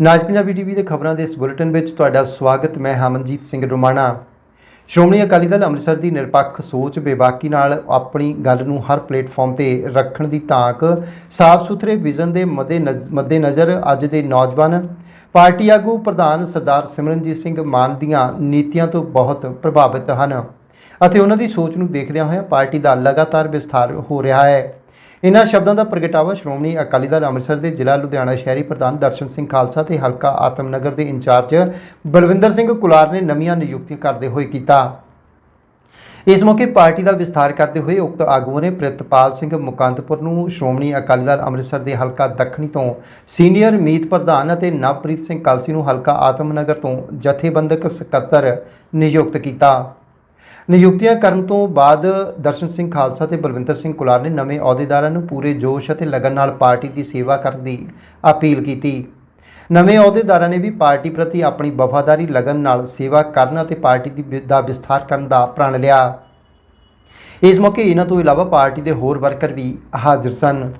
ਨਾਜ Punjabi TV ਦੇ ਖਬਰਾਂ ਦੇ ਇਸ ਬੁਲੇਟਿਨ ਵਿੱਚ ਤੁਹਾਡਾ ਸਵਾਗਤ, ਮੈਂ ਹਮਨਜੀਤ ਸਿੰਘ ਰੋਮਾਣਾ। ਸ਼੍ਰੋਮਣੀ ਅਕਾਲੀ ਦਲ ਅੰਮ੍ਰਿਤਸਰ ਦੀ ਨਿਰਪੱਖ ਸੋਚ ਬੇਬਾਕੀ ਨਾਲ ਆਪਣੀ ਗੱਲ ਨੂੰ ਹਰ ਪਲੇਟਫਾਰਮ ਤੇ ਰੱਖਣ ਦੀ ਤਾਕ ਸਾਫ਼ ਸੁਥਰੇ ਵਿਜ਼ਨ ਦੇ ਮੱਦੇ ਨਜ਼- ਅੱਜ ਦੇ ਨੌਜਵਾਨ ਪਾਰਟੀ ਆਗੂ ਪ੍ਰਧਾਨ ਸਰਦਾਰ ਸਿਮਰਨਜੀਤ ਸਿੰਘ ਮਾਨ ਦੀਆਂ ਨੀਤੀਆਂ ਤੋਂ ਬਹੁਤ ਪ੍ਰਭਾਵਿਤ ਹਨ। ਅਤੇ ਉਹਨਾਂ ਦੀ ਸੋਚ ਨੂੰ ਦੇਖਦਿਆਂ ਹੋਇਆ ਪਾਰਟੀ ਦਾ ਲਗਾਤਾਰ ਵਿਸਥਾਰ ਹੋ ਰਿਹਾ ਹੈ। ਇਨ੍ਹਾਂ ਸ਼ਬਦਾਂ ਦਾ ਪ੍ਰਗਟਾਵਾ ਸ਼੍ਰੋਮਣੀ ਅਕਾਲੀ ਦਲ ਅੰਮ੍ਰਿਤਸਰ ਦੇ ਜ਼ਿਲ੍ਹਾ ਲੁਧਿਆਣਾ ਸ਼ਹਿਰੀ ਪ੍ਰਧਾਨ ਦਰਸ਼ਨ ਸਿੰਘ ਖਾਲਸਾ ਤੇ ਹਲਕਾ ਆਤਮਨਗਰ ਦੇ ਇੰਚਾਰਜ ਬਲਵਿੰਦਰ ਸਿੰਘ ਕੁਲਾਰ ਨੇ ਨਵੀਆਂ ਨਿਯੁਕਤੀਆਂ ਕਰਦੇ ਹੋਏ ਕੀਤਾ। ਇਸ ਮੌਕੇ ਪਾਰਟੀ ਦਾ ਵਿਸਥਾਰ ਕਰਦੇ ਹੋਏ ਉਕਤ ਆਗੂਆਂ ਨੇ ਪ੍ਰਿਤਪਾਲ ਸਿੰਘ ਮੁਕੰਦਪੁਰ ਨੂੰ ਸ਼੍ਰੋਮਣੀ ਅਕਾਲੀ ਦਲ ਅੰਮ੍ਰਿਤਸਰ ਦੇ ਹਲਕਾ ਦੱਖਣੀ ਤੋਂ ਸੀਨੀਅਰ ਮੀਤ ਪ੍ਰਧਾਨ ਅਤੇ ਨਵਪ੍ਰੀਤ ਸਿੰਘ ਕਲਸੀ ਨੂੰ ਹਲਕਾ ਆਤਮਨਗਰ ਤੋਂ ਜਥੇਬੰਦਕ ਸਕੱਤਰ ਨਿਯੁਕਤ ਕੀਤਾ। ਨਿਯੁਕਤੀਆਂ ਕਰਨ ਤੋਂ ਬਾਅਦ ਦਰਸ਼ਨ ਸਿੰਘ ਖਾਲਸਾ ਤੇ ਬਲਵਿੰਦਰ ਸਿੰਘ ਕੁਲਾਰ ਨੇ ਨਵੇਂ ਅਹੁਦੇਦਾਰਾਂ ਨੂੰ ਪੂਰੇ ਜੋਸ਼ ਅਤੇ ਲਗਨ ਨਾਲ ਪਾਰਟੀ ਦੀ ਸੇਵਾ ਕਰਨ ਦੀ ਅਪੀਲ ਕੀਤੀ। ਨਵੇਂ ਅਹੁਦੇਦਾਰਾਂ ਨੇ ਵੀ ਪਾਰਟੀ ਪ੍ਰਤੀ ਆਪਣੀ ਵਫਾਦਾਰੀ, ਲਗਨ ਨਾਲ ਸੇਵਾ ਕਰਨ ਅਤੇ ਪਾਰਟੀ ਦੀ ਵਿ- ਦਾ ਵਿਸਥਾਰ ਕਰਨ ਦਾ ਪ੍ਰਣ ਲਿਆ। ਇਸ ਮੌਕੇ ਇਹਨਾਂ ਤੋਂ ਇਲਾਵਾ ਪਾਰਟੀ ਦੇ ਹੋਰ ਵਰਕਰ ਵੀ ਹਾਜ਼ਰ ਸਨ।